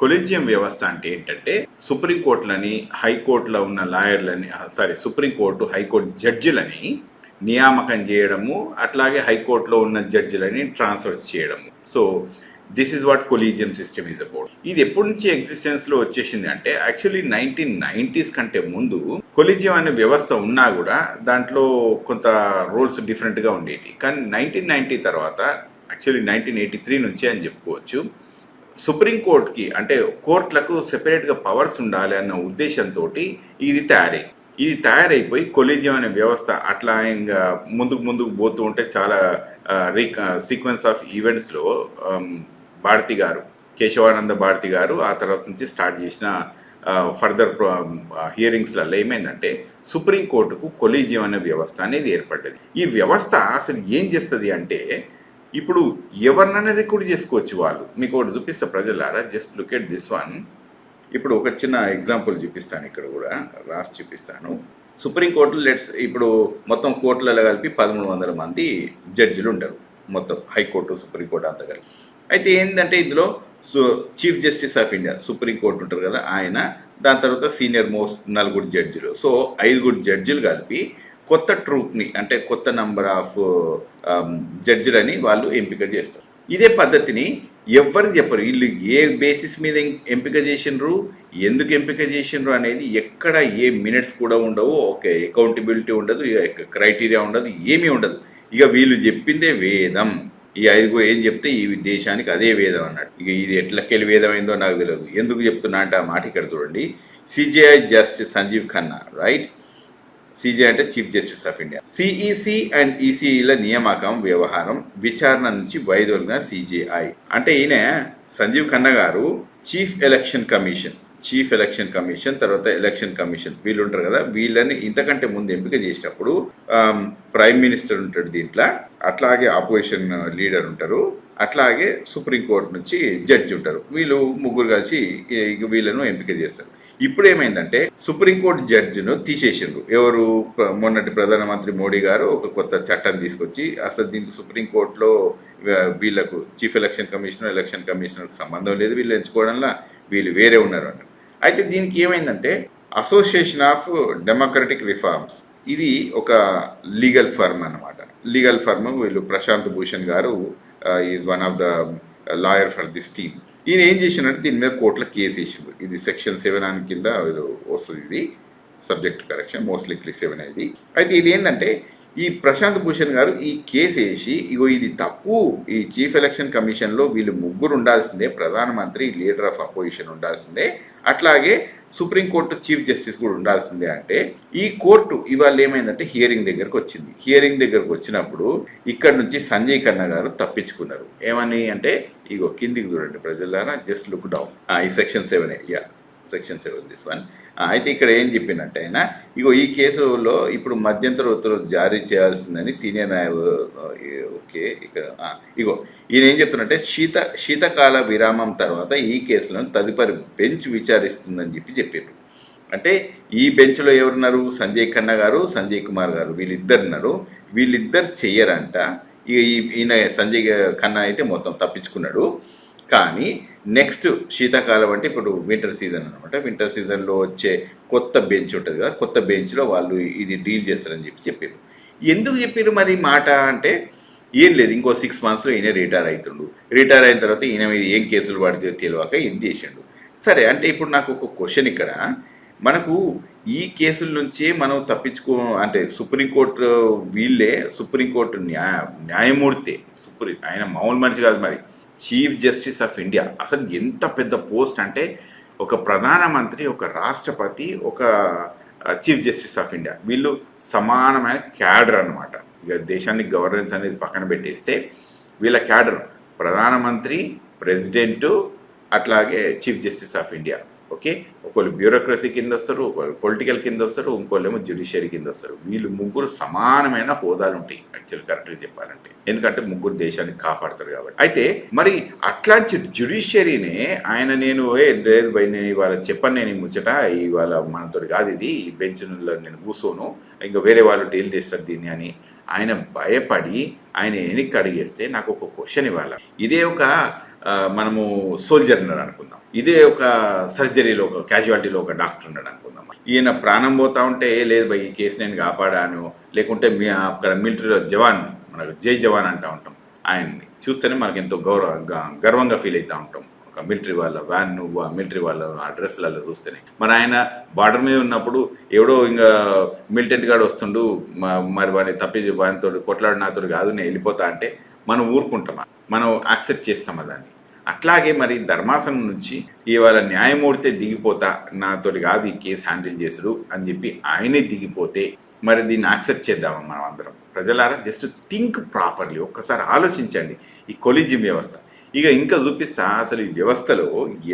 Collegium వ్యవస్థ అంటే ఏంటంటే సుప్రీంకోర్టులని హైకోర్టులో ఉన్న లాయర్లని sorry supreme court high court జడ్జిలని నియామకం చేయడము అట్లాగే హైకోర్టులో ఉన్న జడ్జిలని ట్రాన్స్ఫర్స్ చేయడము. So this is what collegium system is about ఇది ఎప్పటి నుంచి ఎగ్జిస్టెన్స్లో వచ్చేసింది అంటే యాక్చువల్లీ నైన్టీన్ నైన్టీస్ కంటే ముందు కొలీజియం అనే వ్యవస్థ ఉన్నా కూడా దాంట్లో కొంత రూల్స్ డిఫరెంట్గా ఉండేవి కానీ నైన్టీన్ నైన్టీ తర్వాత యాక్చువల్లీ నైన్టీన్ ఎయిటీ త్రీ నుంచే అని చెప్పుకోవచ్చు. సుప్రీంకోర్టుకి అంటే కోర్టులకు సెపరేట్గా పవర్స్ ఉండాలి అన్న ఉద్దేశంతో ఇది తయారై ఇది తయారైపోయి కొలీజియం అనే వ్యవస్థ అట్లా ఇంకా ముందుకు ముందుకు పోతూ ఉంటే చాలా సీక్వెన్స్ ఆఫ్ ఈవెంట్స్లో భారతి గారు కేశవానంద భారతి గారు ఆ తర్వాత నుంచి స్టార్ట్ చేసిన ఫర్దర్ హియరింగ్స్లలో ఏమైందంటే సుప్రీంకోర్టుకు కొలీజియం అనే వ్యవస్థ అనేది ఏర్పడ్డది. ఈ వ్యవస్థ అసలు ఏం చేస్తుంది అంటే ఇప్పుడు ఎవరినైనా రిక్రూట్ చేసుకోవచ్చు వాళ్ళు. మీకు ఒకటి చూపిస్తా ప్రజలారా just look at this one ఇప్పుడు ఒక చిన్న ఎగ్జాంపుల్ చూపిస్తాను ఇక్కడ కూడా రాసి చూపిస్తాను. సుప్రీంకోర్టు లెట్స్ ఇప్పుడు మొత్తం కోర్టులలో కలిపి పదమూడు వందల మంది జడ్జిలు ఉంటారు. మొత్తం హైకోర్టు సుప్రీంకోర్టు అంతా కలిపి. అయితే ఏంటంటే ఇందులో so chief justice of India supreme court ఉంటారు కదా ఆయన దాని తర్వాత సీనియర్ మోస్ట్ నలుగురు జడ్జిలు సో ఐదుగురు జడ్జిలు కలిపి కొత్త ట్రూప్ని అంటే కొత్త నంబర్ ఆఫ్ జడ్జిలని వాళ్ళు ఎంపిక చేస్తారు. ఇదే పద్ధతిని ఎవ్వరికి చెప్పరు. వీళ్ళు ఏ బేసిస్ మీద ఎంపిక చేసిండ్రు ఎందుకు ఎంపిక చేసిండ్రు అనేది ఎక్కడ ఏ మినిట్స్ కూడా ఉండవు. ఒక అకౌంటబిలిటీ ఉండదు క్రైటీరియా ఉండదు ఏమీ ఉండదు. ఇక వీళ్ళు చెప్పిందే వేదం. ఈ ఐదుగురు ఏం చెప్తే ఈ దేశానికి అదే వేదం అన్నాడు ఇక ఇది ఎట్లకెళ్ళి వేదమైందో నాకు తెలియదు. ఎందుకు చెప్తున్నా అంటే ఆ మాట ఇక్కడ చూడండి. CJI justice Sanjiv Khanna right CJ అంటే chief justice of India. CEC and ఈసీఈల నియామకం వ్యవహారం విచారణ నుంచి వైదొలిగిన సిజేఐ. అంటే ఈయన Sanjiv Khanna garu chief election commission. Chief election commission తర్వాత ఎలక్షన్ కమిషన్. వీళ్ళు ఉంటారు కదా వీళ్ళని ఇంతకంటే ముందు ఎంపిక చేసినప్పుడు ప్రైమ్ మినిస్టర్ ఉంటాడు దీంట్లో. అట్లాగే ఆపోజిషన్ లీడర్ ఉంటారు. అట్లాగే సుప్రీంకోర్టు నుంచి జడ్జి ఉంటారు. వీళ్ళు ముగ్గురు కలిసి వీళ్ళను ఎంపిక చేస్తారు. ఇప్పుడు ఏమైందంటే సుప్రీంకోర్టు జడ్జిను తీసేసిండ్రు. ఎవరు మొన్నటి ప్రధానమంత్రి మోడీ గారు ఒక కొత్త చట్టం తీసుకొచ్చి అసలు దీనికి సుప్రీంకోర్టులో వీ- వీళ్ళకు చీఫ్ ఎలక్షన్ కమిషనర్ ఎలక్షన్ కమిషనర్కి సంబంధం లేదు వీళ్ళు ఎంచుకోవడంలో వీళ్ళు వేరే ఉన్నారు అన్నారు అయితే దీనికి ఏమైందంటే అసోసియేషన్ ఆఫ్ డెమోక్రటిక్ రిఫార్మ్స్ ఇది ఒక లీగల్ ఫర్మ్ అన్నమాట. లీగల్ ఫర్మ్ వీళ్ళు Prashant Bhushan garu is one of the lawyer for this team ఈయన ఏం చేసినట్టు దీని మీద కోర్టులో కేసు వేసిండు. ఇది సెక్షన్ సెవెన్ అని కింద వస్తుంది ఇది. Subject correction most likely seven ఇది. అయితే ఇది ఏంటంటే ఈ ప్రశాంత్ భూషణ్ గారు ఈ కేసు వేసి ఇగో ఇది తప్పు. ఈ చీఫ్ ఎలక్షన్ కమిషన్లో వీళ్ళు ముగ్గురు ఉండాల్సిందే ప్రధానమంత్రి లీడర్ ఆఫ్ అపోజిషన్ ఉండాల్సిందే. అట్లాగే సుప్రీంకోర్టు చీఫ్ జస్టిస్ కూడా ఉండాల్సిందే అంటే ఈ కోర్టు ఇవాళ ఏమైందంటే హియరింగ్ దగ్గరకు వచ్చింది. హియరింగ్ దగ్గరకు వచ్చినప్పుడు ఇక్కడ నుంచి సంజయ్ ఖన్నా గారు తప్పించుకున్నారు. ఏమని అంటే ఇగో కిందికి చూడండి ప్రజలారా జస్ట్ లుక్ డౌన్. ఈ section seven yeah section seven this one అయితే ఇక్కడ ఏం చెప్పినట్టు ఆయన ఇగో ఈ కేసులో ఇప్పుడు మధ్యంతర ఉత్తర్వులు జారీ చేయాల్సిందని సీనియర్ న్యాయ ఓకే ఇక్కడ ఇగో ఈయన ఏం చెప్తున్నట్టే శీత శీతకాల విరామం తర్వాత ఈ కేసులను తదుపరి బెంచ్ విచారిస్తుందని చెప్పి చెప్పారు అంటే ఈ బెంచ్లో ఎవరున్నారు? సంజయ్ ఖన్నా గారు సంజయ్ కుమార్ గారు వీళ్ళిద్దరు ఉన్నారు. వీళ్ళిద్దరు చెయ్యరంట. ఇక ఈ- ఈయన సంజయ్ ఖన్నా అయితే మొత్తం తప్పించుకున్నాడు. కానీ నెక్స్ట్ శీతాకాలం అంటే ఇప్పుడు వింటర్ సీజన్ అనమాట వింటర్ సీజన్లో వచ్చే కొత్త బెంచ్ ఉంటుంది కదా కొత్త బెంచ్లో వాళ్ళు ఇది డీల్ చేస్తారని చెప్పి చెప్పారు. ఎందుకు చెప్పారు మరి మాట అంటే ఏం లేదు ఇంకో సిక్స్ మంత్స్లో ఈయన రిటైర్ అవుతుండు రిటైర్ అయిన తర్వాత ఈయన మీద ఏం కేసులు పడితే తెలియక ఇది చేసిండు? సరే అంటే ఇప్పుడు నాకు ఒక క్వశ్చన్ ఇక్కడ. మనకు ఈ కేసుల నుంచే మనం తప్పించుకో అంటే సుప్రీంకోర్టు వీళ్ళే సుప్రీంకోర్టు న్యాయ న్యాయమూర్తి సుప్రీం ఆయన మామూలు మనిషి కాదు మరి. Chief justice of India. అసలు ఎంత పెద్ద పోస్ట్ అంటే ఒక ప్రధానమంత్రి ఒక రాష్ట్రపతి ఒక చీఫ్ జస్టిస్ ఆఫ్ ఇండియా. వీళ్ళు సమానమైన క్యాడర్ అన్నమాట. ఇక దేశానికి గవర్నెన్స్ అనేది పక్కన పెట్టేస్తే వీళ్ళ క్యాడర్ ప్రధానమంత్రి ప్రెసిడెంటు అట్లాగే chief justice of India. Okay ఒకళ్ళు బ్యూరోక్రసీ కింద వస్తారు ఒకళ్ళు పొలిటికల్ కింద వస్తారు ఇంకోళ్ళేమో జ్యుడిషియరీ కింద వస్తారు వీళ్ళు ముగ్గురు సమానమైన హోదాలు ఉంటాయి యాక్చువల్ కరెక్ట్గా చెప్పాలంటే. ఎందుకంటే ముగ్గురు దేశాన్ని కాపాడతారు కాబట్టి. అయితే మరి అట్లాంటి జ్యుడిషియరీనే ఆయన నేను ఏ లేదు భయ్ నేను ఇవాళ చెప్పను నేను ముచ్చట ఇవాళ మనతో కాదు ఇది ఈ బెంచ్లో నేను కూర్చోను ఇంకా వేరే వాళ్ళు డీల్ చేస్తారు దీన్ని అని ఆయన భయపడి ఆయన వెనక్కి అడిగేస్తే నాకు ఒక క్వశ్చన్ ఇవ్వాలి. ఇదే ఒక మనము సోల్జర్ ఉన్నాడు అనుకుందాం. ఇదే ఒక సర్జరీలో ఒక క్యాజువాలిటీలో ఒక డాక్టర్ ఉన్నాడు అనుకుందాం. ఈయన ప్రాణం పోతా ఉంటే లేదు భయ్ ఈ కేసు నేను కాపాడాను. లేకుంటే మీ అక్కడ మిలిటరీలో జవాన్ మనకు జై జవాన్ అంటూ ఉంటాం ఆయన్ని. చూస్తేనే మనకు ఎంతో గౌరవ గర్వంగా ఫీల్ అవుతూ ఉంటాం. ఒక మిలిటరీ వాళ్ళ వ్యాన్ మిలిటరీ వాళ్ళ ఆ చూస్తేనే. మరి ఆయన బార్డర్ మీద ఉన్నప్పుడు ఎవడో ఇంకా మిలిటెంట్ గాడు వస్తుండు మరి వాడిని తప్పి వానితో కొట్లాడు నాతో కాదు నేను వెళ్ళిపోతా అంటే మనం ఊరుకుంటాం. మనం యాక్సెప్ట్ చేస్తామా దాన్ని అట్లాగే మరి ధర్మాసనం నుంచి ఇవాళ న్యాయమూర్తి దిగిపోతా నాతోటి కాదు ఈ కేసు హ్యాండిల్ చేసుడు అని చెప్పి ఆయనే దిగిపోతే మరి దీన్ని యాక్సెప్ట్ చేద్దామా మనం అందరం? ప్రజలారా జస్ట్ థింక్ ప్రాపర్లీ ఒక్కసారి ఆలోచించండి. ఈ కొలిజియం వ్యవస్థ. ఇక ఇంకా చూపిస్తా అసలు ఈ వ్యవస్థలో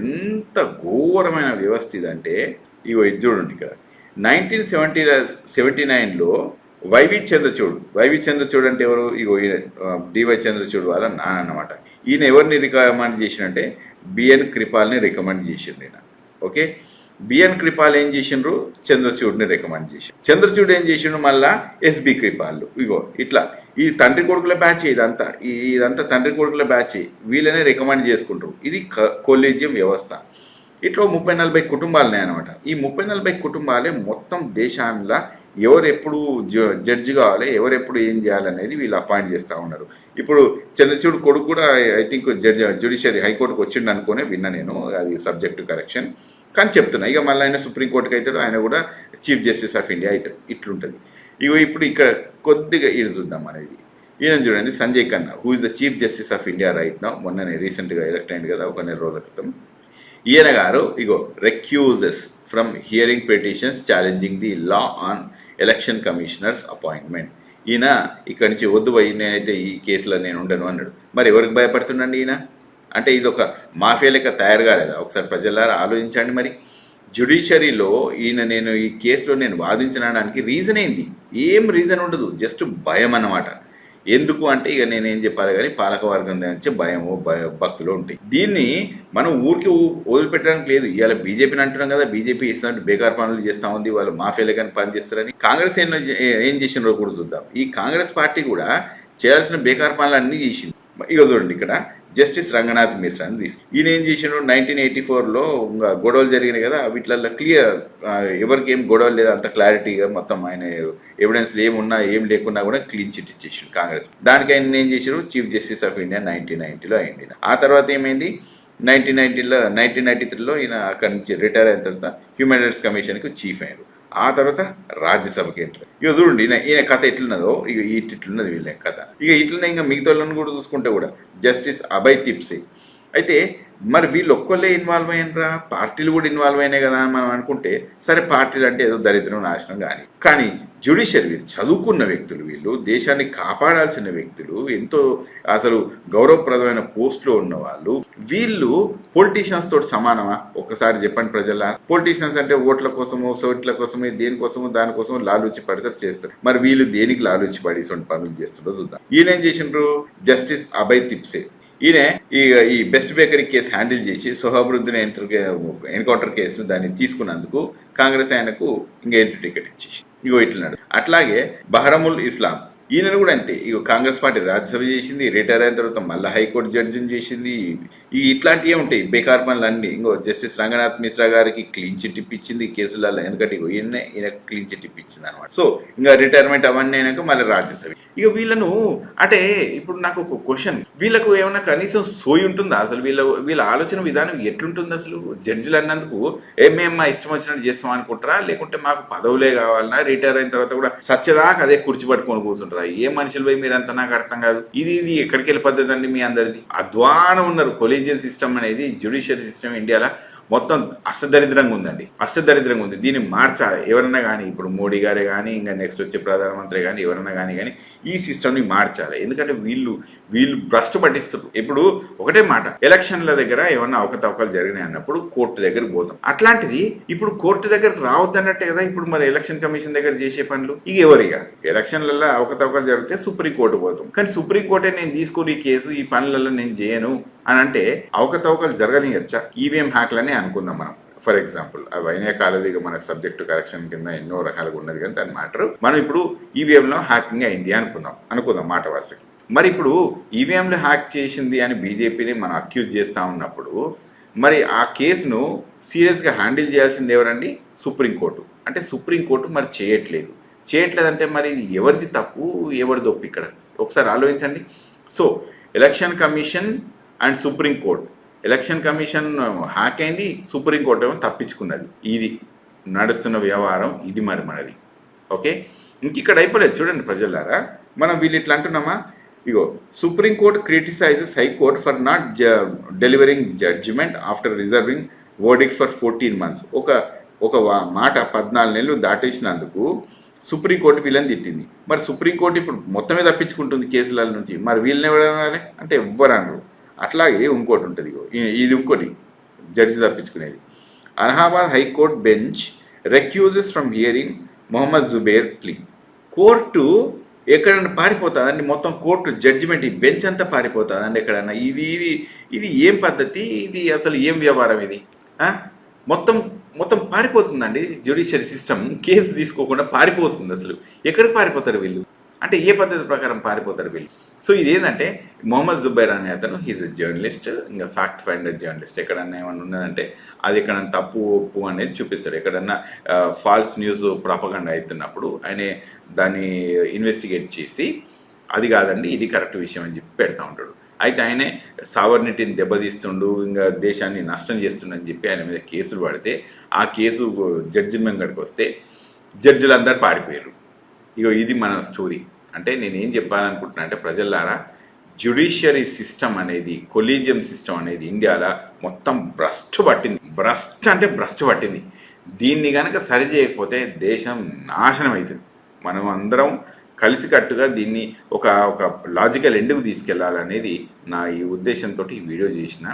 ఎంత ఘోరమైన వ్యవస్థ ఇదంటే ఇగో ఇది చూడండి ఇక్కడ. నైన్టీన్ సెవెంటీ సెవెంటీ నైన్లో వైవి చంద్రచూడ్ వైవి చంద్రచూడ్ అంటే ఎవరు? ఇగో ఈయన డివై చంద్రచూడ్ వాళ్ళ నాన్న అనమాట ఈయన ఎవరిని రికమెండ్ చేసిండంటే బిఎన్ కృపాల్ని రికమెండ్ చేసిండు ఈయన. ఓకే? బిఎన్ కృపాల్ ఏం చేసిండ్రు? చంద్రచూడ్ని రికమెండ్ చేసిండు. చంద్రచూడ్ ఏం చేసిండు? మళ్ళా ఎస్బి కృపాలు ఇగో ఇట్లా. ఈ తండ్రి కొడుకుల బ్యాచ్ ఇదంతా. ఇదంతా తండ్రి కొడుకుల బ్యాచ్. వీళ్ళనే రికమెండ్ చేసుకుంటారు. ఇది కొలీజియం వ్యవస్థ. ఇట్లా ముప్పై నలభై కుటుంబాలనే అనమాట ఈ ముప్పై నలభై కుటుంబాలే మొత్తం దేశాల్లో ఎవరు ఎప్పుడు జ- జడ్జి కావాలి ఎవరు ఎప్పుడు ఏం చేయాలనేది వీళ్ళు అపాయింట్ చేస్తూ ఉన్నారు. ఇప్పుడు చంద్రచూడ్ కొడుకు కూడా ఐ థింక్ జడ్జి జ్యుడిషియరీ హైకోర్టుకు వచ్చిండు అనుకునే విన్నా నేను అది సబ్జెక్టు కరెక్షన్ కానీ చెప్తున్నా ఇక మళ్ళీ ఆయన సుప్రీంకోర్టుకి అవుతాడు ఆయన కూడా చీఫ్ జస్టిస్ ఆఫ్ ఇండియా అవుతాడు ఇట్లుంటుంది. ఇగో ఇప్పుడు ఇక్కడ కొద్దిగా ఇది చూద్దాం అనేది. ఈయన చూడండి Sanjay Khanna who is the chief justice of India right నా మొన్ననే రీసెంట్గా ఎలక్ట్ అయింది కదా ఒక నెల రోజుల క్రితం. ఈయన గారు ఇగో recuses from hearing petitions challenging the law on election commissioners appointment ఈయన ఇక్కడి నుంచి వద్దు పోయి నేనైతే ఈ కేసులో నేను ఉండను అన్నాడు. మరి ఎవరికి భయపడుతుండండి ఈయన? అంటే ఇది ఒక మాఫియా లెక్క తయారు కాలేదా? ఒకసారి ప్రజలారా ఆలోచించండి మరి. జ్యుడిషియరీలో ఈయన నేను ఈ కేసులో నేను వాదించడానికి రీజన్ ఏంది? ఏం రీజన్ ఉండదు? జస్ట్ భయం అన్నమాట. ఎందుకు అంటే ఇక నేనేం చెప్పాలి కానీ పాలకవర్గం నుంచి భయ భక్తులు ఉంటాయి. దీన్ని మనం ఊరికి వదిలిపెట్టడానికి లేదు. ఇవాళ బీజేపీని అంటున్నాం కదా బీజేపీ ఇస్తున్నట్టు బేకార్ పనులు చేస్తా ఉంది వాళ్ళు మాఫియాలే కానీ పని చేస్తారని. కాంగ్రెస్ ఏం ఏం చేసినారో కూడా చూద్దాం. ఈ కాంగ్రెస్ పార్టీ కూడా చేయాల్సిన బేకార్ పనులు అన్నీ చేసింది. ఇక చూడండి ఇక్కడ. జస్టిస్ రంగనాథ్ మిశ్రాని తీసుకు ఈయన ఏం చేసిండు? నైన్టీన్ ఎయిటీ ఫోర్లో ఇంకా గొడవలు జరిగినాయి కదా వీటిలలో క్లియర్ ఎవరికి ఏం గొడవలు లేదు అంత క్లారిటీగా మొత్తం ఆయన ఎవిడెన్స్ ఏమున్నా ఏం లేకున్నా కూడా క్లీన్ చిట్ ఇచ్చేసిండు కాంగ్రెస్. దానికి ఆయన ఏం చేశారు chief justice of India nineteen నైన్టీలో అయింది ఆ తర్వాత ఏమైంది? నైన్టీన్ నైన్టీలో నైన్టీన్ నైన్టీ త్రీలో ఈయన అక్కడి నుంచి రిటైర్ అయిన తర్వాత హ్యూమన్ రైట్స్ కమిషన్కి చీఫ్ అయ్యారు ఆ తర్వాత రాజ్యసభకి ఎంటర్. ఇక చూడండి ఈయన ఈయన కథ ఎట్లున్నదో ఇక ఇట్లున్నది వీళ్ళ కథ. ఇక ఇట్లనే ఇంకా మిగతా వాళ్ళని కూడా చూసుకుంటే కూడా జస్టిస్ అభయ్ తిప్సే. అయితే మరి వీళ్ళు ఒక్కళ్ళే ఇన్వాల్వ్ అయినరా? పార్టీలు కూడా ఇన్వాల్వ్ అయినాయి కదా మనం అనుకుంటే సరే పార్టీలు అంటే ఏదో దరిద్రం నాశనం కానీ. కానీ జ్యుడిషియల్ వీళ్ళు చదువుకున్న వ్యక్తులు వీళ్ళు దేశాన్ని కాపాడాల్సిన వ్యక్తులు ఎంతో అసలు గౌరవప్రదమైన పోస్ట్లో ఉన్న వాళ్ళు వీళ్ళు పొలిటీషియన్స్ తోటి సమానమా? ఒకసారి చెప్పండి ప్రజల పొలిటీషియన్స్ అంటే ఓట్ల కోసమో సోట్ల కోసమో దేనికోసమో దానికోసమో లాలూచి పడితే చేస్తారు. మరి వీళ్ళు దేనికి లాలూచి పడి పనులు చేస్తుండో చూద్దాం. ఈయన ఏం చేసిండ్రు? జస్టిస్ అభయ్ తిప్సే. ఈయన ఈ ఈ బెస్ట్ బేకరీ కేసు హ్యాండిల్ చేసి సోహాబుద్దీన్ ఎంటర్ ఎన్కౌంటర్ కేసును దాన్ని తీసుకున్నందుకు కాంగ్రెస్ ఆయనకు ఇంకా ఎంట్రీ టికెట్ ఇచ్చేసింది? ఇగో ఇట్లన్నాడు. అట్లాగే బహరముల్ ఇస్లాం. ఈయనను కూడా అంతే. ఇక కాంగ్రెస్ పార్టీ రాజ్యసభ చేసింది రిటైర్ అయిన తర్వాత మళ్ళీ హైకోర్టు జడ్జిని చేసింది. ఈ ఇట్లాంటివే ఉంటాయి బేకార్ పనులు అన్ని ఇంకో జస్టిస్ రంగనాథ్ మిశ్రా గారికి క్లీన్ చిట్ ఇప్పించింది కేసులలో. ఎందుకంటే ఇక ఈయన ఈయన క్లీన్ చిట్ ఇప్పించింది అనమాట. సో ఇంకా రిటైర్మెంట్ అవన్నీ అయినాక మళ్ళీ రాజ్యసభ. ఇక వీళ్ళను అంటే ఇప్పుడు నాకు ఒక క్వశ్చన్. వీళ్ళకు ఏమైనా కనీసం సోయి ఉంటుందా? అసలు వీళ్ళ వీళ్ళ ఆలోచన విధానం ఎట్లుంటుంది అసలు? జడ్జిలు అన్నందుకు ఏ మేము మా ఇష్టం వచ్చినట్టు చేస్తాం అనుకుంటారా? లేకుంటే మాకు పదవులే కావాలన్నా రిటైర్ అయిన తర్వాత కూడా సత్యదాకా అదే కుర్చీ పట్టుకొని కూర్చుంటారా? ఏ మనుషులు పోయి మీరు అంతా నాకు అర్థం కాదు. ఇది ఇది ఎక్కడికి వెళ్ళి పద్ధతి అండి మీ అందరిది? అధ్వానం ఉన్నారు. కొలీజియల్ సిస్టమ్ అనేది జ్యుడిషియల్ సిస్టమ్ ఇండియాలో మొత్తం అష్టదరిద్రంగా ఉందండి. అష్టదరిద్రంగా ఉంది. దీన్ని మార్చాలి. ఎవరన్నా కానీ ఇప్పుడు మోడీ గారే కానీ ఇంకా నెక్స్ట్ వచ్చే ప్రధానమంత్రి కానీ ఎవరన్నా కానీ కానీ ఈ సిస్టమ్ని మార్చాలి. ఎందుకంటే వీళ్ళు వీళ్ళు భ్రష్టు పట్టిస్తారు ఇప్పుడు ఒకటే మాట ఎలక్షన్ల దగ్గర ఏమన్నా అవకతవకలు జరిగినాయి అన్నప్పుడు కోర్టు దగ్గరకు పోతాం. అట్లాంటిది ఇప్పుడు కోర్టు దగ్గరకు రావద్దన్నట్టే కదా ఇప్పుడు మరి ఎలక్షన్ కమిషన్ దగ్గర చేసే పనులు. ఇక ఎవరిగా? ఎలక్షన్లలో అవకతవకలు జరిగితే సుప్రీం కోర్టు పోతాం. కానీ సుప్రీం కోర్టే నేను తీసుకుని ఈ కేసు ఈ పనులలో నేను చేయను. అని అంటే అవకతవకలు జరగనియచ్చా? ఈవీఎం హ్యాక్లనే అనుకుందాం మనం. ఫర్ ఎగ్జాంపుల్ అవి అయినా కాలేదు ఇక మనకు సబ్జెక్టు కరెక్షన్ కింద ఎన్నో రకాలుగా ఉన్నది కానీ దాని మ్యాటర్ మనం ఇప్పుడు ఈవీఎంలో హ్యాకింగ్ అయింది అనుకుందాం. అనుకుందాం మాట వరుసకి. మరి ఇప్పుడు ఈవీఎంలు హ్యాక్ చేసింది అని బీజేపీని మనం అక్యూజ్ చేస్తూ ఉన్నప్పుడు మరి ఆ కేసును సీరియస్గా హ్యాండిల్ చేయాల్సింది ఎవరండి? సుప్రీంకోర్టు అంటే సుప్రీంకోర్టు మరి చేయట్లేదు. చేయట్లేదంటే మరి ఎవరిది తప్పు? ఎవరిది ఒప్పు ఇక్కడ? ఒకసారి ఆలోచించండి. So election commission and supreme court election commission hack అయింది సుప్రీంకోర్టు ఏమో తప్పించుకున్నది. ఇది నడుస్తున్న వ్యవహారం ఇది మరి మనది. ఓకే? ఇంక ఇక్కడ అయిపోలేదు. చూడండి ప్రజలారా మనం వీళ్ళు ఇట్లా అంటున్నామా? ఇగో supreme court criticises high court for not delivering judgment after reserving verdict for fourteen months. ఒక ఒక మాట పద్నాలుగు నెలలు దాటేసినందుకు సుప్రీంకోర్టు వీళ్ళని తిట్టింది. మరి సుప్రీంకోర్టు ఇప్పుడు మొత్తమే తప్పించుకుంటుంది కేసుల నుంచి. మరి వీళ్ళని ఎవరు అంటే ఎవ్వరు అనరు. అట్లాగే ఇంకోటి ఉంటుంది ఇది ఇంకోటి judge తప్పించుకునేది. Allahabad high court bench recuses from hearing Mohammed Zubair plea. Court ఎక్కడన్నా పారిపోతుందండి మొత్తం కోర్టు జడ్జిమెంట్ ఈ బెంచ్ అంతా పారిపోతుందండి ఎక్కడన్నా. ఇది ఇది ఇది ఏం పద్ధతి? ఇది అసలు ఏం వ్యవహారం ఇది? మొత్తం మొత్తం పారిపోతుందండి జ్యుడిషియరీ సిస్టమ్. కేసు తీసుకోకుండా పారిపోతుంది అసలు. ఎక్కడికి పారిపోతారు వీళ్ళు? అంటే ఏ పద్ధతి ప్రకారం పారిపోతారు వీళ్ళు? సో ఇదేంటంటే మొహమ్మద్ జుబైర్ అనే అతను హీజ్ జర్నలిస్ట్ ఇంకా ఫ్యాక్ట్ ఫైండర్ జర్నలిస్ట్ ఎక్కడన్నా ఏమన్నా ఉన్నదంటే అది ఎక్కడన్నా తప్పు ఒప్పు అనేది చూపిస్తాడు. ఎక్కడన్నా ఫాల్స్ న్యూస్ ప్రాపగండా అవుతున్నప్పుడు ఆయన దాన్ని ఇన్వెస్టిగేట్ చేసి అది కాదండి ఇది కరెక్ట్ విషయం అని చెప్పి పెడతా ఉంటాడు. అయితే ఆయనే సావర్నిటీని దెబ్బతీస్తుండు ఇంకా దేశాన్ని నష్టం చేస్తుండని చెప్పి ఆయన మీద కేసులు పడితే ఆ కేసు జడ్జి మెంగడికి వస్తే జడ్జిలందరూ పారిపోయారు. ఇగో ఇది మన స్టోరీ. అంటే నేను ఏం చెప్పాలనుకుంటున్నా అంటే ప్రజలారా జ్యుడిషియరీ సిస్టమ్ అనేది కొలీజియం సిస్టమ్ అనేది ఇండియాలో మొత్తం భ్రష్ట్ పట్టింది. భ్రష్ట్ అంటే భ్రష్ట్ పట్టింది. దీన్ని కనుక సరి చేయకపోతే దేశం నాశనం అవుతుంది మనం అందరం కలిసికట్టుగా దీన్ని ఒక ఒక లాజికల్ ఎండుకు తీసుకెళ్ళాలనేది నా ఈ ఉద్దేశంతో ఈ వీడియో చేసిన